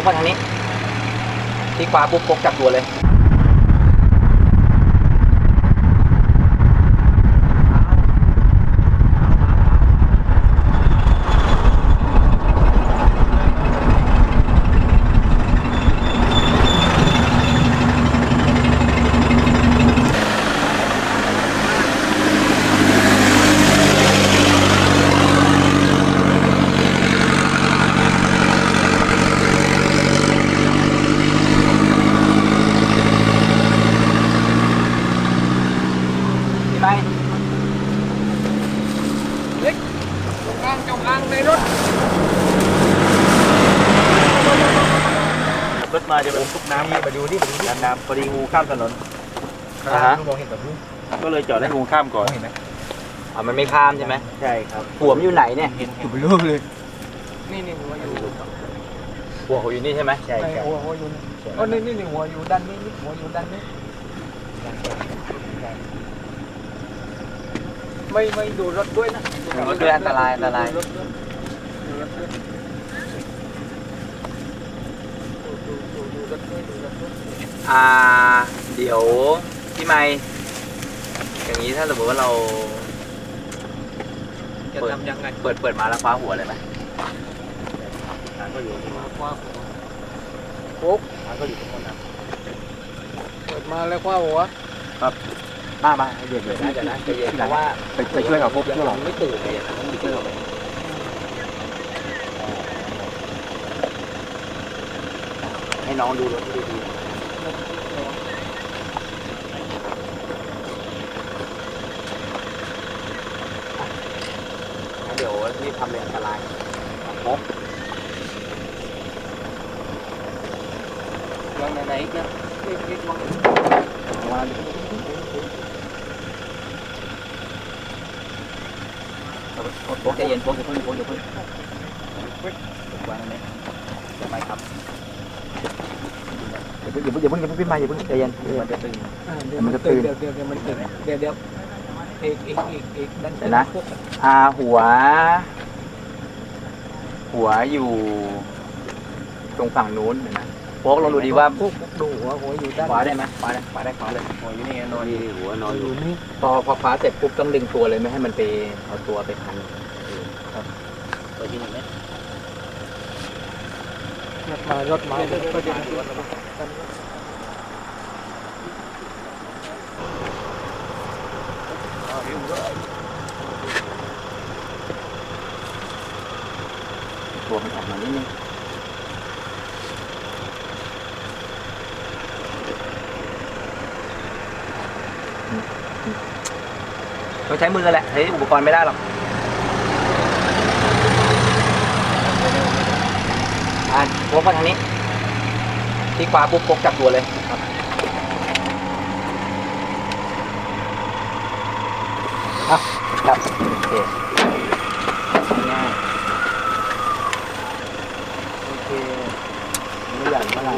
กมาทางนี้ที่ขวาปุ๊บพกจับตัวเลย พี่ไม่จงอางจงอางในรถ รถมาจะเป็นทุกน้ำมาดูนี่มาดูนี่น้ำพอดีงูข้ามถนนอ่าฮะ มองเห็นแบบนี้ก็เลยจอดให้งูข้ามก่อนเห็นไหมอ่ามันไม่ข้ามใช่ไหมใช่ครับหัวมันอยู่ไหนเนี่ยเห็นอยู่เป็นรูปเลยนี่นี่หัวอยู่หัวเขาอยู่นี่ใช่ไหมใช่ครับหัวหัวอยู่อ๋อนี่นี่นี่หัวอยู่ด้านนี้นี่หัวอยู่ด้านนี้ ไม่ไม่ดูรถด้วยนะรถด้วยอันตรายอันตราย ดูรถด้วยดูรถด้วยดูดูดูรถด้วยดูรถด้วยอ่า เดี๋ยวพี่ไม่อย่างนี้ถ้าสมมติว่าเราจะทำยังไงเปิดเปิดมาแล้วคว้าหัวเลยไหมทางก็อยู่ที่มาคว้าหัวปุ๊บทางก็อยู่ตรงนั้นนะเปิดมาแล้วคว้าหัว มามาเดี๋ยวเดี๋ยวนะเดี๋ยวนะใจเย็นเพราะว่าไปไปช่วยเขาพบยังช่วยเขาไม่ตื่นเลยนะต้องไปช่วยเขาให้น้องดูรถดีๆเดี๋ยวรีบทำเลยอันตรายพบวางไหนๆอีกนะอีกอีก วางวางพกใจเย็นพกอย่าเพิ่งพกอย่าเพิ่งวางตรงนี้เดี๋ยวไปครับอย่าเพิ่งอย่าเพิ่งอย่าเพิ่งอย่าเพิ่งพี่มาอย่าเพิ่งใจเย็นมันจะตึงอ่าเดี๋ยวมัมันนจะตื่ตื่นนเดี๋ยวเดี๋ยวเดี๋ยวมันตื่นเดี๋ยวเดี๋ยวอีกอีกอีกอีกด้านเดี๋ยวนะอ่าหัว หัวอยู่ ตรงฝั่งนู้นเดี๋ยวนะ โป๊กลองดูดีว่าพวกดูหัวหัวอยู่ด้านขวาได้ไหมขวาได้ขวาได้ขวาเลยหัวอยู่นี่ไงนอนอยู่หัวนอนอยู่นี่พอพอคว้าเสร็จปุ๊บต้องดึงตัวเลยไม่ให้มันไปเอาตัวไปพันตัวที่หนึ่งไหมรถมารถมาก็จะดูตัวมันออกมานิดนึง ต้องใช้มือแหละใช้อุปกรณ์ไม่ได้หรอกอ่าพกมาทางนี้ ที่ขวาปุ๊บพกจับตัวเลยครับอะจับโอเคง่ายโอเคไม่ใหญ่เท่าไหร่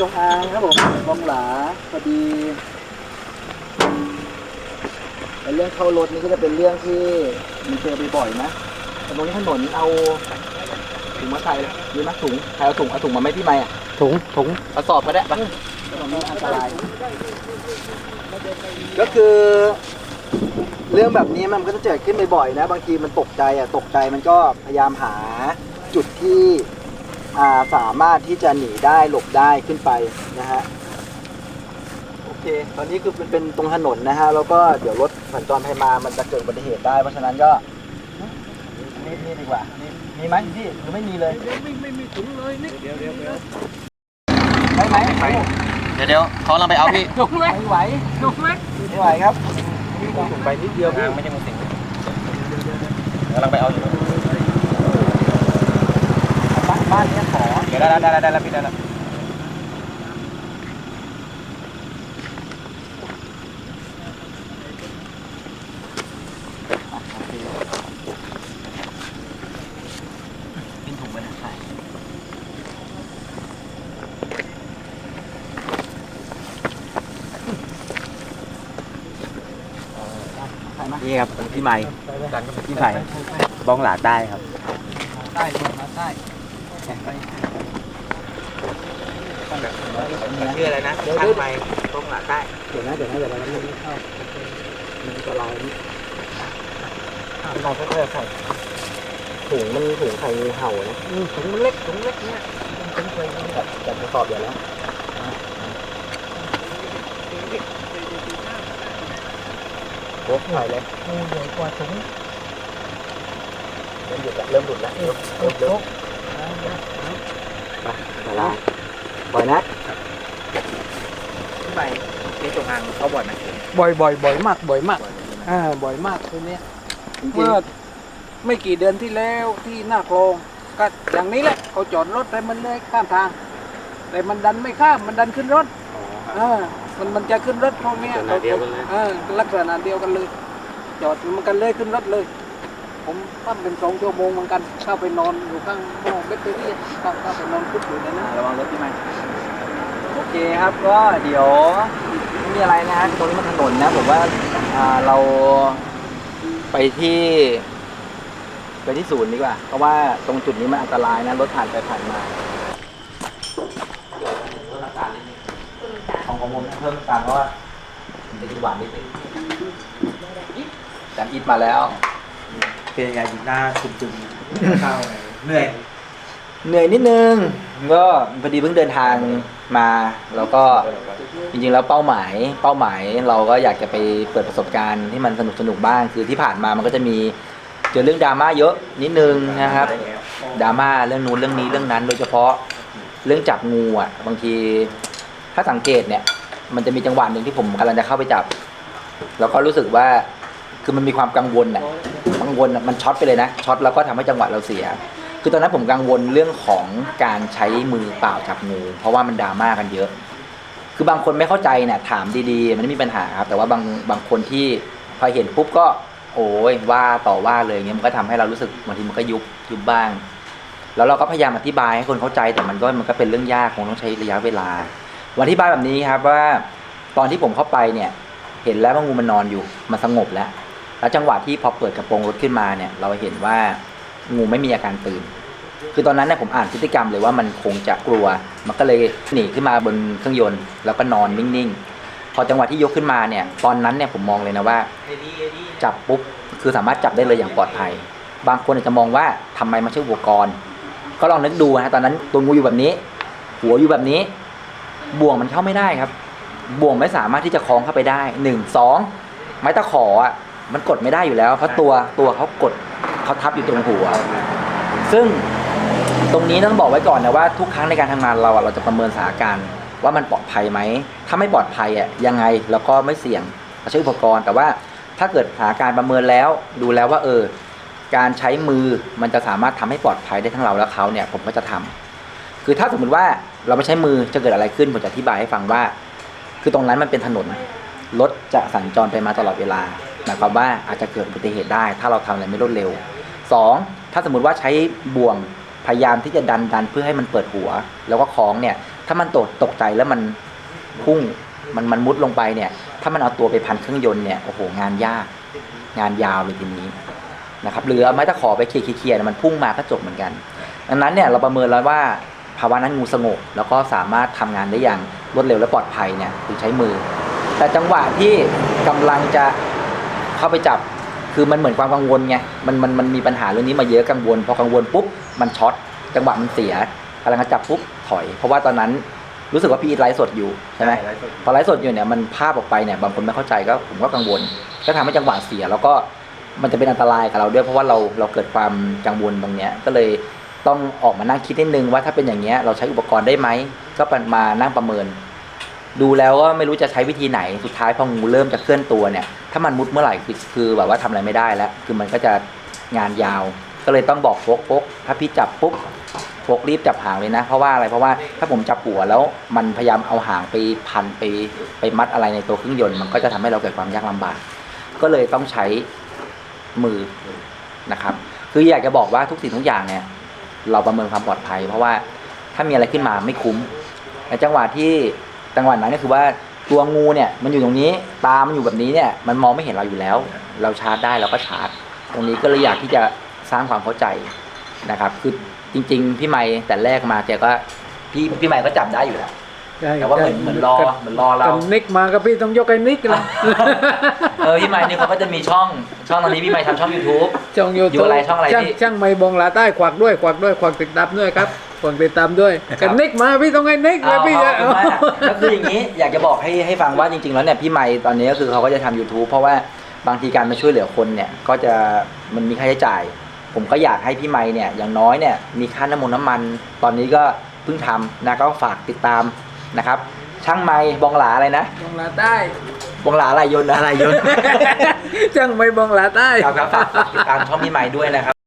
จงอางครับผมบองหลาพอดีแต่เรื่องเข้ารถนี่ก็จะเป็นเรื่องที่มีเจอบ่อยๆนะแต่ตรงนี้ถนนเอาถุงมาใส่เลยดีไหมถุงใครเอาถุงเอาถุงมาไม่พี่ไม่อะถุงถุงกระสอบก็ได้ปะตรงนี้อันตราย ก็คือเรื่องแบบนี้มันก็จะเกิดขึ้นบ่อยๆนะ บางทีมันตกใจอะตกใจมันก็พยายามหาจุดที่อ่า สามารถที่จะหนีได้หลบได้ขึ้นไปนะฮะโอเค ตอนนี้คือเป็นเป็นตรงถนนนะฮะแล้วก็เดี๋ยวรถสัญจรไปมามันจะเกิดอุบัติเหตุได้ เพราะฉะนั้นก็นี่นี่ดีกว่านี่มีไหมพี่หรือไม่มีเลยไม่ไม่มีถุงเลยนี่เดี๋ยวเดี๋ยวเดี๋ยวไม่ไหมไม่เดี๋ยวเดี๋ยวเขาลังไปเอาพี่ถุงเล็กไหวถุงเล็กไม่ไหวครับถุงไปนิดเดียวพี่ไม่ใช่งูสิงกำลังไปเอาอยู่ บ้านบ้านเนี้ยขอ เดี๋ยวได้แล้วได้แล้วได้แล้วพี่ได้แล้วกินถุงไปนะใช่ถ่ายมานี่ครับพี่ใหม่พี่ใหม่บ้องหลาใต้ครับ ใต้ลงมาใต้ ชื่ออะไรนะช่างใหม่บ้องหลาใต้เดี๋ยวนะเดี๋ยวนะเดี๋ยวนะมันไม่เข้ามันจะลายนี่เราค่อยๆใส่ถุงมันถุงไข่งูเห่านะถุงเล็กถุงเล็กเนี่ยจัดจัดกระสอบเดี๋ยวแล้วโอ้ใส่เลยงูใหญ่กว่าถุงเริ่มหยุดละเริ่มหลุดละเริ่มเริ่มเริ่ม ไปละลายปล่อยนะพี่ใหม่ในจงอางเขาบ่อยไหมบ่อยบ่อยบ่อยมากบ่อยมากอ่าบ่อยมากตัวเนี้ยจริงเมื่อไม่กี่เดือนที่แล้วที่หน้าคลองก็อย่างนี้แหละเขาจอดรถแต่มันเลยข้ามทาง แต่มันดันไม่ข้ามมันดันขึ้นรถอ่ามันมันจะขึ้นรถพวกเนี้ยเขาอ่าลักษณะเดียวกันเลย จอดมันกันเลยขึ้นรถเลย ผมตั้งเป็นสองชั่วโมงเหมือนกันเข้าไปนอนอยู่ข้างห้องเบตเตอรี่เข้าเข้าไปนอนคุกอยู่ในนั้นระวังรถพี่ใหมโอเคครับก็เดี๋ยวไม่มีอะไรนะฮะตรงนี้มันถนนนะผมว่าอ่าเราไปที่ ไปที่ศูนย์ดีกว่า เพราะว่าตรงจุดนี้มันอันตรายนะรถผ่านไปผ่านมาของของผมเพิ่มน้ำตาลเพราะว่ามันจะกินหวานนิดนึงจานอิดมาแล้ว เป็นยังไงหน้าจุ่มๆเข้าเหนื่อยเหนื่อยนิดนึงก็พอดีเพิ่งเดินทางมาแล้วก็จริงๆแล้วเป้าหมาย เป้าหมายเราก็อยากจะไปเปิดประสบการณ์ที่มันสนุกสนุกๆบ้าง คือที่ผ่านมามันก็จะมีเจอเรื่องดราม่าเยอะนิดนึงนะครับ ดราม่าเรื่องนู้นเรื่องนี้เรื่องนั้น โดยเฉพาะเรื่องจับงูอะบางทีถ้าสังเกตเนี่ย มันจะมีจังหวะหนึ่งที่ผมกำลังจะเข้าไปจับ แล้วก็รู้สึกว่า คือมันมีความกังวลอะกังวลอะมันช็อตไปเลยนะช็อตแล้วก็ทำให้จังหวะเราเสีย คือตอนนั้นผมกังวลเรื่องของการใช้มือเปล่าจับงู เพราะว่ามันดราม่ากันเยอะ คือบางคนไม่เข้าใจเนี่ยถามดีๆ มันไม่มีปัญหาครับแต่ว่าบางบางคนที่พอเห็นปุ๊บก็ โอ้ยว่าต่อว่าเลยเงี้ยมันก็ทำให้เรารู้สึกบางทีมันก็ยุบยุบบ้าง แล้วเราก็พยายามอธิบายให้คนเข้าใจแต่มันก็มันก็เป็นเรื่องยากคงต้องใช้ระยะเวลาวันที่บายแบบนี้ครับว่าตอนที่ผมเข้าไปเนี่ย เห็นแล้วว่างูมันนอนอยู่มันสงบแล้ว แล้วจังหวะที่พอเปิดกระโปรงรถขึ้นมาเนี่ย เราเห็นว่างูไม่มีอาการตื่น คือตอนนั้นเนี่ยผมอ่านพฤติกรรมเลยว่ามันคงจะกลัว มันก็เลยหนีขึ้นมาบนเครื่องยนต์ แล้วก็นอนนิ่งๆ พอจังหวะที่ยกขึ้นมาเนี่ย ตอนนั้นเนี่ยผมมองเลยนะว่า จับปุ๊บ คือสามารถจับได้เลยอย่างปลอดภัย บางคนอาจจะมองว่าทำไมมาใช้อุปกรณ์ ก็ลองนึกดูนะตอนนั้นตัวงูอยู่แบบนี้ หัวอยู่แบบนี้ บ่วงมันเข้าไม่ได้ครับ บ่วงไม่สามารถที่จะคล้องเข้าไปได้หนึ่งสองไม้ตะขออะ มันกดไม่ได้อยู่แล้ว เพราะตัวตัวเขากดเขาทับอยู่ตรงหัว ซึ่งตรงนี้ต้องบอกไว้ก่อนนะว่าทุกครั้งในการทำงานเราอะเราจะประเมินสถานการณ์ว่ามันปลอดภัยไหม ถ้าไม่ปลอดภัยอะยังไงเราก็ไม่เสี่ยงเราใช้อุปกรณ์ แต่ว่าถ้าเกิดสถานการณ์ประเมินแล้ว ดูแล้วว่าเออ การใช้มือมันจะสามารถทำให้ปลอดภัยได้ทั้งเราและเขาเนี่ย ผมก็จะทำคือถ้าสมมติว่าเราไม่ใช้มือจะเกิดอะไรขึ้นผมจะอธิบายให้ฟังว่า คือตรงนั้นมันเป็นถนนรถจะสัญจรไปมาตลอดเวลา หมายความว่าอาจจะเกิดอุบัติเหตุได้ ถ้าเราทำอะไรไม่รวดเร็วสองถ้าสมมติว่าใช้บ่วงพยายามที่จะดันดันเพื่อให้มันเปิดหัว แล้วก็คล้องเนี่ย ถ้ามันตกตกใจแล้วมันพุ่งมันมันมุดลงไปเนี่ย ถ้ามันเอาตัวไปพันเครื่องยนต์เนี่ยโอ้โหงานยาก งานยาวเลยทีนี้นะครับหรือเอาไม้ตะขอไปเคลียร์เคลียร์ๆเนี่ยมันพุ่งมาก็จบเหมือนกันดังนั้นเนี่ยเราประเมินแล้วว่าภาวะนั้นงูสงบแล้วก็สามารถทำงานได้อย่างรวดเร็วและปลอดภัยเนี่ยคือใช้มือ แต่จังหวะที่กำลังจะ เข้าไปจับ คือมันเหมือนความกังวลไงมันมันมันมีปัญหาเรื่องนี้มาเยอะกังวล พอกังวลปุ๊บมันช็อตจังหวะมันเสียกำลังจะจับปุ๊บถอย เพราะว่าตอนนั้นรู้สึกว่าพี่อีทไลฟ์สดอยู่ใช่ไหมพอไลฟ์สดอยู่เนี่ยมันภาพออกไปเนี่ยบางคนไม่เข้าใจก็ผมก็กังวล ก็ทำให้จังหวะเสีย แล้วก็มันจะเป็นอันตรายกับเราด้วย เพราะว่าเราเราเกิดความกังวลตรงเนี้ยก็เลยต้องออกมานั่งคิดนิดนึงว่าถ้าเป็นอย่างเงี้ยเราใช้อุปกรณ์ได้ไหมก็มานั่งประเมิน ดูแล้วก็ไม่รู้จะใช้วิธีไหนสุดท้ายพองูเริ่มจะเคลื่อนตัวเนี่ย ถ้ามันมุดเมื่อไหร่คือคือแบบว่าทำอะไรไม่ได้แล้ว คือมันก็จะงานยาว ก็เลยต้องบอกโฟกโฟกถ้าพี่จับปุ๊บโฟกรีบจับหางเลยนะ เพราะว่าอะไรเพราะว่าถ้าผมจับหัวแล้วมันพยายามเอาหางไปพันไปไปมัดอะไรในตัวเครื่องยนต์มันก็จะทำให้เราเกิดความยากลำบาก ก็เลยต้องใช้มือนะครับ คืออยากจะบอกว่าทุกสิ่งทุกอย่างเนี่ย เราประเมินความปลอดภัย เพราะว่าถ้ามีอะไรขึ้นมาไม่คุ้มในจังหวะที่ จังหวะนั้นก็คือว่าตัวงูเนี่ยมันอยู่ตรงนี้ตามันอยู่แบบนี้เนี่ยมันมองไม่เห็นเราอยู่แล้ว เราชาร์จได้เราก็ชาร์จ ตรงนี้ก็เลยอยากที่จะสร้างความเข้าใจนะครับ คือจริง ๆ พี่ไม่แต่แรกมาแกก็พี่พี่ไม่ก็จับได้อยู่แล้ว แต่ว่าเหมือนเหมือนรอกันเหมือนรอเรากันนิกมากับพี่ต้องยกไอ้นิกละเออพี่ไม่นี่เขาก็จะมีช่องช่องตอนนี้พี่ไม่ทำช่อง YouTube ช่องยูอยู่ทูบอะไรช่องอะไรช่างพี่ช่างไม่บองหลาใต้ขวักด้วยขวักด้วยขวักติดตามด้วยครับขวักติดตามด้วยครับกันนิกมาพี่ต้องไอ้นิกเลยเอาพี่ขจะอบคุณมากก็คืออย่างนี้อยากจะบอกให้ให้ฟังว่าจริง ๆ แล้วเนี่ยพี่ไม่ตอนนี้ก็คือเขาก็จะทำ YouTube เพราะว่าบางทีการมาช่วยเหลือคนเนี่ยก็จะมันมีค่าใช้จ่าย ผมก็อยากให้พี่ไม่เนี่ยอย่างน้อยเนี่ยมีค่าน้ำมันน้ำมัน ตอนนี้ก็เพิ่งทำนะก็ฝากติดตาม นะครับ ช่างไม้บองหลาอะไรนะบองหลาใต้บองหลาอะไรยนต์อะไรยนต์ ช่างไม่บองหลาใต้ครับครับฝากฝากติดตามช่องพี่ไม้ด้วยนะครับ